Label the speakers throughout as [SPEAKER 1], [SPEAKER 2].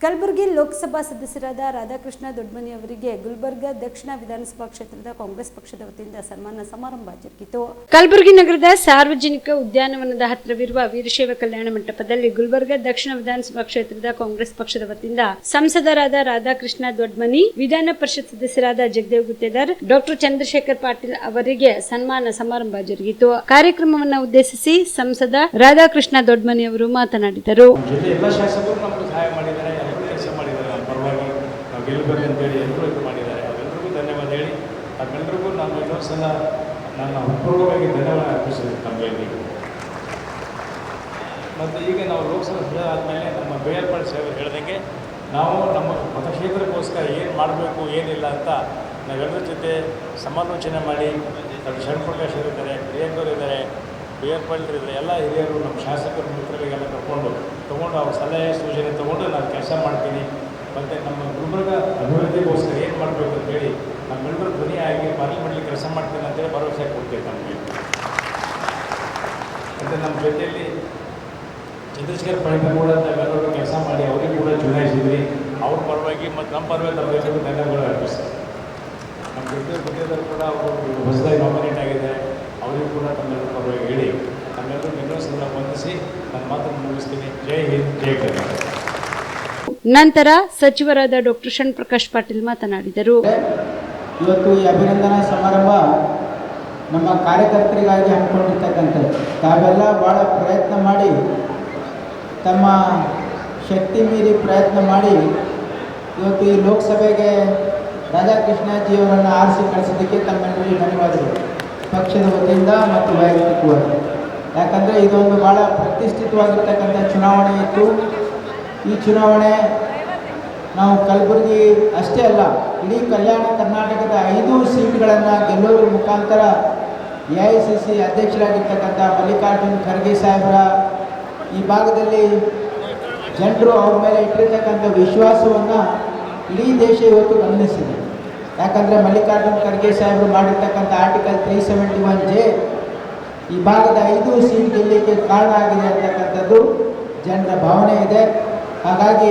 [SPEAKER 1] ಕಲಬುರಗಿ ಲೋಕಸಭಾ ಸದಸ್ಯರಾದ ರಾಧಾಕೃಷ್ಣ ದೊಡ್ಮನಿ ಅವರಿಗೆ ಗುಲ್ಬರ್ಗಾ ದಕ್ಷಿಣ ವಿಧಾನಸಭಾ ಕ್ಷೇತ್ರದ ಕಾಂಗ್ರೆಸ್ ಪಕ್ಷದ ವತಿಯಿಂದ ಸನ್ಮಾನ ಸಮಾರಂಭ ಜರುಗಿತು ಕಲಬುರಗಿ ನಗರದ ಸಾರ್ವಜನಿಕ ಉದ್ಯಾನವನದ ಹತ್ತಿರವಿರುವ ವೀರಶೈವ ಕಲ್ಯಾಣ ಮಂಟಪದಲ್ಲಿ ಗುಲ್ಬರ್ಗಾ ದಕ್ಷಿಣ ವಿಧಾನಸಭಾ ಕ್ಷೇತ್ರದ ಕಾಂಗ್ರೆಸ್ ಪಕ್ಷದ ವತಿಯಿಂದ ಸಂಸದರಾದ ರಾಧಾಕೃಷ್ಣ ದೊಡ್ಡಮನಿ ವಿಧಾನ ಪರಿಷತ್ ಸದಸ್ಯರಾದ ಜಗದೇವ್ ಗುತ್ತೇದಾರ್ ಡಾಕ್ಟರ್ ಚಂದ್ರಶೇಖರ್ ಪಾಟೀಲ್ ಅವರಿಗೆ ಸನ್ಮಾನ ಸಮಾರಂಭ ಜರುಗಿತು. ಕಾರ್ಯಕ್ರಮವನ್ನು ಉದ್ದೇಶಿಸಿ ಸಂಸದ ರಾಧಾಕೃಷ್ಣ ದೊಡ್ಡಮನಿ ಅವರು ಮಾತನಾಡಿದರು
[SPEAKER 2] ಜೊತೆ ಎಲ್ಲ ಶಾಸಕರು ನಮಗೆ ಸಹಾಯ ಮಾಡಿದ್ದಾರೆ ಎಲ್ಲರೂ ಕೆಲಸ ಮಾಡಿದ್ದಾರೆ ನಮ್ಮ ಪರವಾಗಿ ನಾವು ಗೆಲ್ಲಬೇಕು ಅಂತೇಳಿ ಎಲ್ಲರೂ ಇದು ಮಾಡಿದ್ದಾರೆ. ಅವರೆಲ್ಲರಿಗೂ ಧನ್ಯವಾದ ಹೇಳಿ. ತಮ್ಮೆಲ್ಲರಿಗೂ ನಾನು ಇನ್ನೊಂದು ಸಲ ನನ್ನ ಹೃತ್ಪೂರ್ವಕವಾಗಿ ಧನ್ಯವಾದ ಅರ್ಪಿಸಿದೆ ತಮ್ಮೆಲ್ಲರಿಗೂ ಮತ್ತು ಈಗ ನಾವು ಲೋಕಸಭಾ ಸಭೆ ಆದಮೇಲೆ ನಮ್ಮ ಬಿ ಆರ್ ಪಾಟೀಲ್ ಸಾಹೇಬರು ಹೇಳ್ದಂಗೆ ನಾವು ನಮ್ಮ ಮತಕ್ಷೇತ್ರಕ್ಕೋಸ್ಕರ ಏನು ಮಾಡಬೇಕು, ಏನಿಲ್ಲ ಅಂತ ನಾವೆಲ್ಲರ ಜೊತೆ ಸಮಾಲೋಚನೆ ಮಾಡಿ ಡಾಕ್ಟರ್ ಶರಣಪ್ರಕಾಶ್ ಪ್ರಕಾಶ್ ಇದ್ದಾರೆ ಇದ್ದಾರೆ ಬಿ ಆರ್ ಪಾಟೀಲ್ ಇದ್ದಾರೆ, ಎಲ್ಲ ಹಿರಿಯರು ನಮ್ಮ ಶಾಸಕರು, ಮಿತ್ರರಿಗೆಲ್ಲ ಕರ್ಕೊಂಡು ತೊಗೊಂಡು ಅವ್ರ ಸಲಹೆ ಸೂಚನೆ ತೊಗೊಂಡು ನಾನು ಕೆಲಸ ಮಾಡ್ತೀನಿ. ಮತ್ತು ನಮ್ಮ ಗುಲ್ಬರ್ಗ ಅಭಿವೃದ್ಧಿಗೋಸ್ಕರ ಏನು ಮಾಡಬೇಕು ಅಂತೇಳಿ ನಮ್ಮೆಲ್ಲರೂ ಧ್ವನಿಯಾಗಿ ಪಾರ್ಲಿಮೆಂಟ್ಲಿ ಕೆಲಸ ಮಾಡ್ತೇನೆ ಅಂತೇಳಿ ಭರವಸೆ ಕೊಡ್ತೇವೆ ನಮಗೆ. ಮತ್ತು ನಮ್ಮ ಜೊತೆಯಲ್ಲಿ ಚಂದ್ರಶೇಖರ್ ಪಾಟೀಲ್ ಕೂಡ ನಾವೆಲ್ಲರೂ ಕೆಲಸ ಮಾಡಿ ಅವರಿಗೆ ಕೂಡ ಚುನಾಯಿಸಿದ್ರಿ ಅವ್ರ ಪರವಾಗಿ ಮತ್ತು ನಮ್ಮ ಪರವಾಗಿ ನಮ್ಮೆಲ್ಲರಿಗೂ ಧನ್ಯವಾದ ಅರ್ಪಿಸ್ತಾರೆ ನಮ್ಮ ಜೊತೆ ಕೂಡ ಅವರು ಹೊಸದಾಗಿ ನಾಮಿನೇಟ್ ಆಗಿದೆ ಅವರಿಗೂ ಕೂಡ ತಮ್ಮೆಲ್ಲರ ಪರವಾಗಿ ಹೇಳಿ. ನಮ್ಮೆಲ್ಲರೂ ಬೆಂಗಳೂರು ಸಂದರ್ಭ ಬಂಧಿಸಿ ನನ್ನ ಮಾತನ್ನು ಮುಗಿಸ್ತೀನಿ. ಜೈ ಹಿಂದ್, ಜೈ ಕರ್ನಾಟಕ.
[SPEAKER 1] ನಂತರ ಸಚಿವರಾದ ಡಾಕ್ಟರ್ ಶಣ್ ಪ್ರಕಾಶ್ ಪಾಟೀಲ್ ಮಾತನಾಡಿದರು.
[SPEAKER 3] ಇವತ್ತು ಈ ಅಭಿನಂದನಾ ಸಮಾರಂಭ ನಮ್ಮ ಕಾರ್ಯಕರ್ತರಿಗಾಗಿ ಹಮ್ಮಿಕೊಂಡಿರ್ತಕ್ಕಂಥದ್ದು. ತಾವೆಲ್ಲ ಭಾಳ ಪ್ರಯತ್ನ ಮಾಡಿ, ತಮ್ಮ ಶಕ್ತಿ ಮೀರಿ ಪ್ರಯತ್ನ ಮಾಡಿ, ಇವತ್ತು ಈ ಲೋಕಸಭೆಗೆ ರಾಧಾಕೃಷ್ಣಜಿಯವರನ್ನು ಆರಿಸಿ ಕಳಿಸೋದಕ್ಕೆ ತಮ್ಮೆಲ್ಲರಿಗೂ ಧನ್ಯವಾದಗಳು. ಪಕ್ಷದ ವತಿಯಿಂದ ಮತ್ತು ವೈಯಕ್ತಿಕವಾಗಿ. ಯಾಕಂದರೆ ಇದೊಂದು ಭಾಳ ಪ್ರತಿಷ್ಠಿತವಾಗಿರ್ತಕ್ಕಂಥ ಚುನಾವಣೆ ಇತ್ತು. ಈ ಚುನಾವಣೆ ನಾವು ಕಲಬುರಗಿ ಅಷ್ಟೇ ಅಲ್ಲ, ಇಡೀ ಕಲ್ಯಾಣ ಕರ್ನಾಟಕದ ಐದು ಸೀಟ್ಗಳನ್ನು ಗೆಲ್ಲೋದ್ರ ಮುಖಾಂತರ ಎ ಐ ಸಿ ಸಿ ಅಧ್ಯಕ್ಷರಾಗಿರ್ತಕ್ಕಂಥ ಮಲ್ಲಿಕಾರ್ಜುನ್ ಖರ್ಗೆ ಸಾಹೇಬರ ಈ ಭಾಗದಲ್ಲಿ ಜನರು ಅವ್ರ ಮೇಲೆ ಇಟ್ಟಿರ್ತಕ್ಕಂಥ ವಿಶ್ವಾಸವನ್ನು ಇಡೀ ದೇಶ ಇವತ್ತು ಗಮನಿಸಿದೆ. ಯಾಕಂದರೆ ಮಲ್ಲಿಕಾರ್ಜುನ್ ಖರ್ಗೆ ಸಾಹೇಬರು ಮಾಡಿರ್ತಕ್ಕಂಥ article three seventy one J ಈ ಭಾಗದ ಐದು ಸೀಟ್ ಗೆಲ್ಲಲಿಕ್ಕೆ ಕಾರಣ ಆಗಿದೆ ಅಂತಕ್ಕಂಥದ್ದು ಜನರ ಭಾವನೆ ಇದೆ. ಹಾಗಾಗಿ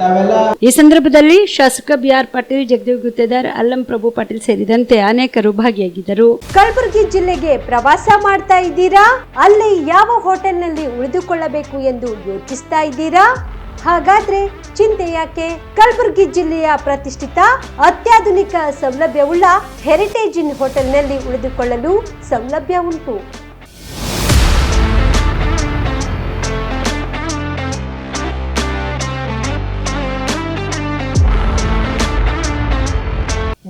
[SPEAKER 3] ತಾವೆಲ್ಲ
[SPEAKER 1] ಈ ಸಂದರ್ಭದಲ್ಲಿ ಶಾಸಕ ಬಿಆರ್ ಪಾಟೀಲ್ ಜಗದೇವ್ ಗುತ್ತೇದಾರ್ ಅಲ್ಲಂ ಪ್ರಭು ಪಾಟೀಲ್ ಸೇರಿದಂತೆ ಅನೇಕರು ಭಾಗಿಯಾಗಿದ್ದರು.
[SPEAKER 4] ಕಲಬುರಗಿ ಜಿಲ್ಲೆಗೆ ಪ್ರವಾಸ ಮಾಡ್ತಾ ಇದ್ದೀರಾ? ಅಲ್ಲಿ ಯಾವ ಹೋಟೆಲ್ನಲ್ಲಿ ಉಳಿದುಕೊಳ್ಳಬೇಕು ಎಂದು ಯೋಚಿಸ್ತಾ ಇದ್ದೀರಾ? ಹಾಗಾದ್ರೆ ಚಿಂತೆ ಯಾಕೆ? ಕಲಬುರಗಿ ಜಿಲ್ಲೆಯ ಪ್ರತಿಷ್ಠಿತ ಅತ್ಯಾಧುನಿಕ ಸೌಲಭ್ಯವುಳ್ಳ ಹೆರಿಟೇಜ್ ಇನ್ ಹೋಟೆಲ್ನಲ್ಲಿ ಉಳಿದುಕೊಳ್ಳಲು ಸೌಲಭ್ಯ ಉಂಟು.